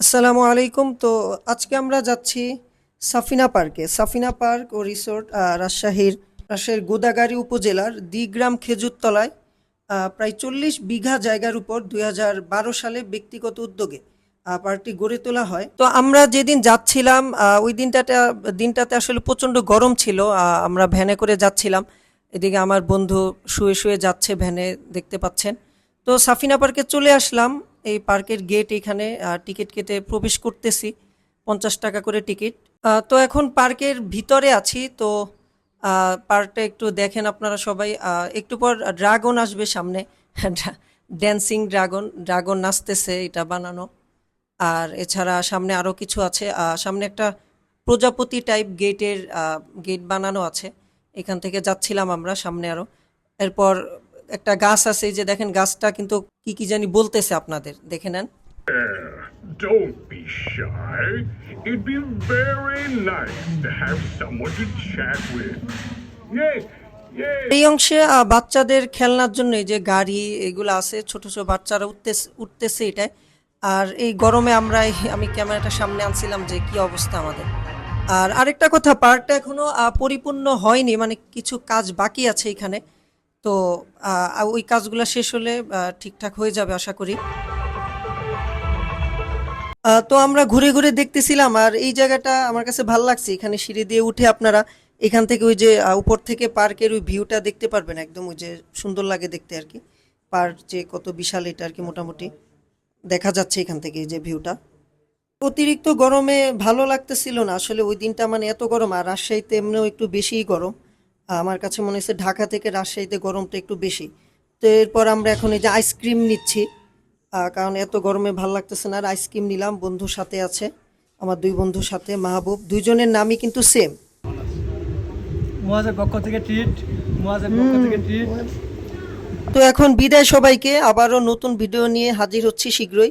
আসসালামু আলাইকুম। তো আজকে আমরা যাচ্ছি সাফিনা পার্কে। সাফিনা পার্ক ও রিসোর্ট রাজশাহীর রাজশাহীর গোদাগাড়ি উপজেলার দিগ্রাম খেজুরতলায় প্রায় চল্লিশ বিঘা জায়গার উপর দু হাজার বারো সালে ব্যক্তিগত উদ্যোগে পার্কটি গড়ে তোলা হয়। তো আমরা যেদিন যাচ্ছিলাম ওই দিনটাতে দিনটাতে আসলে প্রচণ্ড গরম ছিল আমরা ভ্যানে করে যাচ্ছিলাম। এদিকে আমার বন্ধু শুয়ে শুয়ে যাচ্ছে ভ্যানে, দেখতে পাচ্ছেন। তো সাফিনা পার্কে চলে আসলাম। এই পার্কের গেট এখানে টিকিট কেটে প্রবেশ করতেছি, পঞ্চাশ টাকা করে টিকিট তো এখন পার্কের ভিতরে আছি, তো পার্কটা একটু দেখেন আপনারা সবাই। একটু পর ড্রাগন আসবে সামনে। ড্যান্সিং ড্রাগন ড্রাগন নাচতেছে এটা বানানো। আর এছাড়া সামনে আরও কিছু আছে। সামনে একটা প্রজাপতি টাইপ গেটের গেট বানানো আছে। এখান থেকে যাচ্ছিলাম আমরা সামনে আরও এরপর একটা গাছ আছে এই যে দেখেন গাছটা কিন্তু কি কি জানি বলতেছে আপনাদের দেখে নেন Don't be shy. It'd be very nice to have someone to chat with. Yay! এই অংশে বাচ্চাদের খেলনার জন্য যে গাড়ি এগুলো আছে ছোট ছোট বাচ্চারা উঠতেছে উঠতেছে এটায় আর এই গরমে আমরা আমি ক্যামেরাটা সামনে আনছিলাম যে কি অবস্থা আমাদের আর আরেকটা কথা পার্কটা এখনও পরিপূর্ণ হয়নি মানে কিছু কাজ বাকি আছে এখানে তো ওই কাজগুলো শেষ হলে ঠিকঠাক হয়ে যাবে আশা করি। তো আমরা ঘুরে ঘুরে দেখতেছিলাম, আর এই জায়গাটা আমার কাছে ভালো লাগছে। এখানে সিঁড়ি দিয়ে উঠে আপনারা এখান থেকে ওই যে উপর থেকে পার্কের ওই ভিউটা দেখতে পারবেন একদম, ওই যে সুন্দর লাগে দেখতে আর কি। পার্ক যে কত বিশাল এটা আর কি মোটামুটি দেখা যাচ্ছে এখান থেকে যে ভিউটা। অতিরিক্ত গরমে ভালো লাগতেছিল না, আসলে ওই দিনটা মানে এত গরম, আর রাজশাহীতে এমনিও একটু বেশিই গরম। আমার কাছে মনে হচ্ছে ঢাকা থেকে রাজশাহীতে গরমটা একটু বেশি। তো এরপর আমরা এখন এই যে আইসক্রিম নিচ্ছি। কারণ এত গরমে ভালো লাগতেছে না আর আইসক্রিম নিলাম বন্ধুর সাথে আছে আমার দুই বন্ধুর সাথে মাহবুব। দুইজনের নামই কিন্তু সেম পক্ষ থেকে ট্রিট পক্ষ থেকে ট্রিট তো এখন বিদায় সবাইকে আবারও নতুন ভিডিও নিয়ে হাজির হচ্ছি শীঘ্রই।